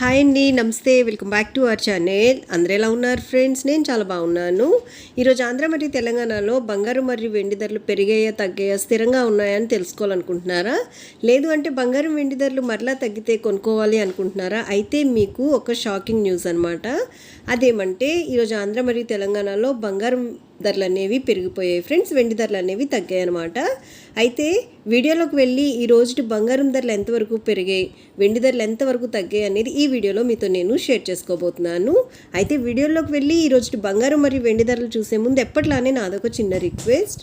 Hi అండి నమస్తే. Welcome back to our channel. అందరూ ఎలా ఉన్నారు ఫ్రెండ్స్? నేను చాలా బాగున్నాను. ఈరోజు ఆంధ్ర మరియు తెలంగాణలో బంగారు మరియు వెండి ధరలు పెరిగాయా తగ్గాయా స్థిరంగా ఉన్నాయని తెలుసుకోవాలనుకుంటున్నారా? లేదు అంటే బంగారం వెండి ధరలు మరలా తగ్గితే కొనుక్కోవాలి అనుకుంటున్నారా? అయితే మీకు ఒక షాకింగ్ న్యూస్ అనమాట అదేమంటే ఈరోజు ఆంధ్ర మరియు తెలంగాణలో బంగారం ధరలు అనేవి పెరిగిపోయాయి ఫ్రెండ్స్. వెండి ధరలు అనేవి తగ్గాయి అనమాట అయితే వీడియోలోకి వెళ్ళి ఈ రోజు బంగారం ధరలు ఎంతవరకు పెరిగాయి వెండి ధరలు ఎంతవరకు తగ్గాయి అనేది ఈ వీడియోలో మీతో నేను షేర్ చేసుకోబోతున్నాను. అయితే వీడియోలోకి వెళ్ళి ఈ రోజు బంగారం మరియు వెండి ధరలు చూసే ముందు ఎప్పట్లానే నాదొక చిన్న రిక్వెస్ట్.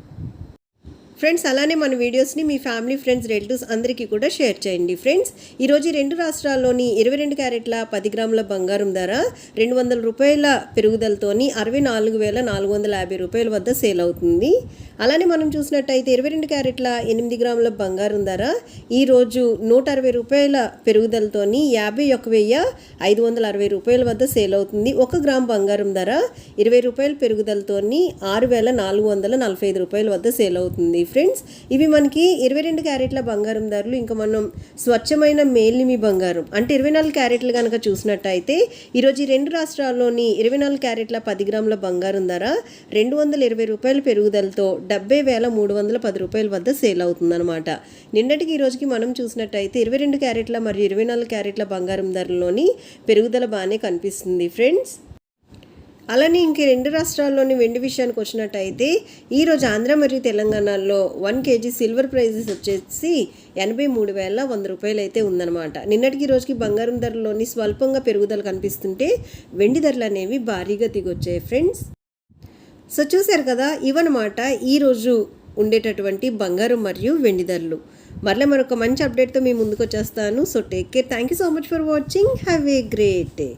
ఫ్రెండ్స్ అలానే మన వీడియోస్ని మీ ఫ్యామిలీ ఫ్రెండ్స్ రిలేటివ్స్ అందరికీ కూడా షేర్ చేయండి. ఫ్రెండ్స్ ఈరోజు రెండు రాష్ట్రాల్లోని ఇరవై రెండు క్యారెట్ల పది గ్రాముల బంగారం ధర రెండు వందల రూపాయల పెరుగుదలతోని అరవై నాలుగు వేల నాలుగు వందల యాభై రూపాయల వద్ద సేల్ అవుతుంది. అలానే మనం చూసినట్టయితే ఇరవై రెండు క్యారెట్ల ఎనిమిది గ్రాముల బంగారం ధర ఈరోజు నూట అరవై రూపాయల పెరుగుదలతోని యాభై ఒక వెయ్యి ఐదు వందల అరవై రూపాయల వద్ద సేల్ అవుతుంది. ఒక గ్రామ్ బంగారం ధర ఇరవై రూపాయల పెరుగుదలతోని ఆరు వేల నాలుగు వందల నలభై ఐదు రూపాయల వద్ద సేల్ అవుతుంది. ఫ్రెండ్స్ ఇవి మనకి ఇరవై రెండు క్యారెట్ల బంగారం ధరలు ఇంకా మనం స్వచ్ఛమైన మేల్నిమి బంగారం అంటే ఇరవై నాలుగు క్యారెట్లు కనుక చూసినట్టయితే ఈరోజు రెండు రాష్ట్రాల్లోని ఇరవై నాలుగు క్యారెట్ల పది గ్రాముల బంగారం ధర రెండు వందల ఇరవై రూపాయల పెరుగుదలతో డెబ్బై వేల మూడు వందల పది రూపాయల వద్ద సేల్ అవుతుందన్నమాట. నిన్నటికి ఈ రోజుకి మనం చూసినట్టయితే ఇరవై రెండు క్యారెట్ల మరియు ఇరవై నాలుగు క్యారెట్ల బంగారం ధరలోని పెరుగుదల బాగానే కనిపిస్తుంది ఫ్రెండ్స్. అలానే ఇంక రెండు రాష్ట్రాల్లోని వెండి విషయానికి వచ్చినట్టయితే ఈరోజు ఆంధ్ర మరియు తెలంగాణలో వన్ కేజీ సిల్వర్ ప్రైజెస్ వచ్చేసి ఎనభై మూడు వేల వంద రూపాయలు అయితే ఉందన్నమాట. నిన్నటికి ఈ రోజుకి బంగారం ధరలోని స్వల్పంగా పెరుగుదల కనిపిస్తుంటే వెండి ధరలు అనేవి భారీగా దిగొచ్చాయి ఫ్రెండ్స్. సో చూశారు కదా ఇవన్నమాట ఈరోజు ఉండేటటువంటి బంగారం మరియు వెండి ధరలు. మరలా మరొక మంచి అప్డేట్తో మీ ముందుకు వచ్చేస్తాను. So take care. Thank you so much for watching. Have a great day.